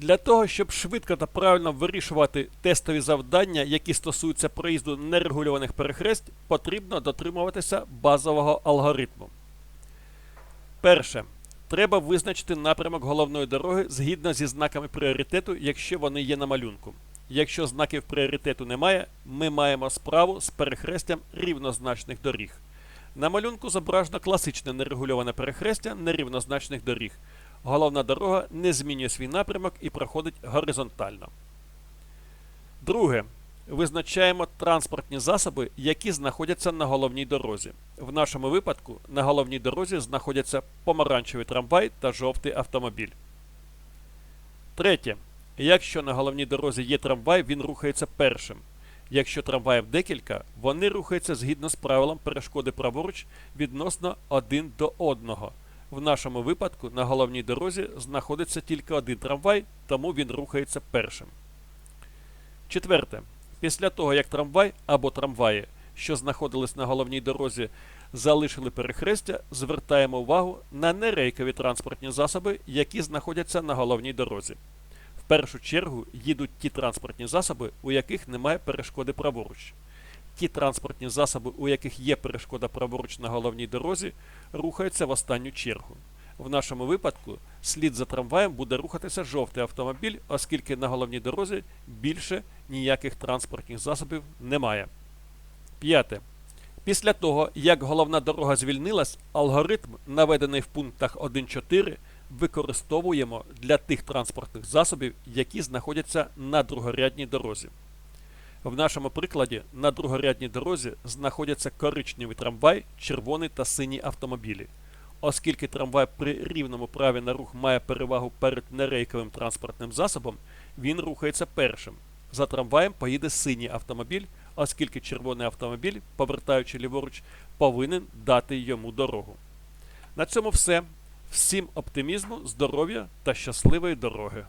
Для того, щоб швидко та правильно вирішувати тестові завдання, які стосуються проїзду нерегульованих перехресть, потрібно дотримуватися базового алгоритму. Перше. Треба визначити напрямок головної дороги згідно зі знаками пріоритету, якщо вони є на малюнку. Якщо знаків пріоритету немає, ми маємо справу з перехрестям рівнозначних доріг. На малюнку зображено класичне нерегульоване перехрестя нерівнозначних доріг. Головна дорога не змінює свій напрямок і проходить горизонтально. Друге. Визначаємо транспортні засоби, які знаходяться на головній дорозі. В нашому випадку на головній дорозі знаходяться помаранчевий трамвай та жовтий автомобіль. Третє. Якщо на головній дорозі є трамвай, він рухається першим. Якщо трамваїв декілька, вони рухаються згідно з правилом перешкоди праворуч відносно один до одного. В нашому випадку на головній дорозі знаходиться тільки один трамвай, тому він рухається першим. Четверте. Після того, як трамвай або трамваї, що знаходились на головній дорозі, залишили перехрестя, звертаємо увагу на нерейкові транспортні засоби, які знаходяться на головній дорозі. В першу чергу їдуть ті транспортні засоби, у яких немає перешкоди праворуч. Ті транспортні засоби, у яких є перешкода праворуч на головній дорозі, рухаються в останню чергу. В нашому випадку слід за трамваєм буде рухатися жовтий автомобіль, оскільки на головній дорозі більше ніяких транспортних засобів немає. П'яте. Після того, як головна дорога звільнилась, алгоритм, наведений в пунктах 1.4, використовуємо для тих транспортних засобів, які знаходяться на другорядній дорозі. В нашому прикладі на другорядній дорозі знаходяться коричневий трамвай, червоний та синій автомобілі. Оскільки трамвай при рівному праві на рух має перевагу перед нерейковим транспортним засобом, він рухається першим. За трамваєм поїде синій автомобіль, оскільки червоний автомобіль, повертаючи ліворуч, повинен дати йому дорогу. На цьому все. Всім оптимізму, здоров'я та щасливої дороги!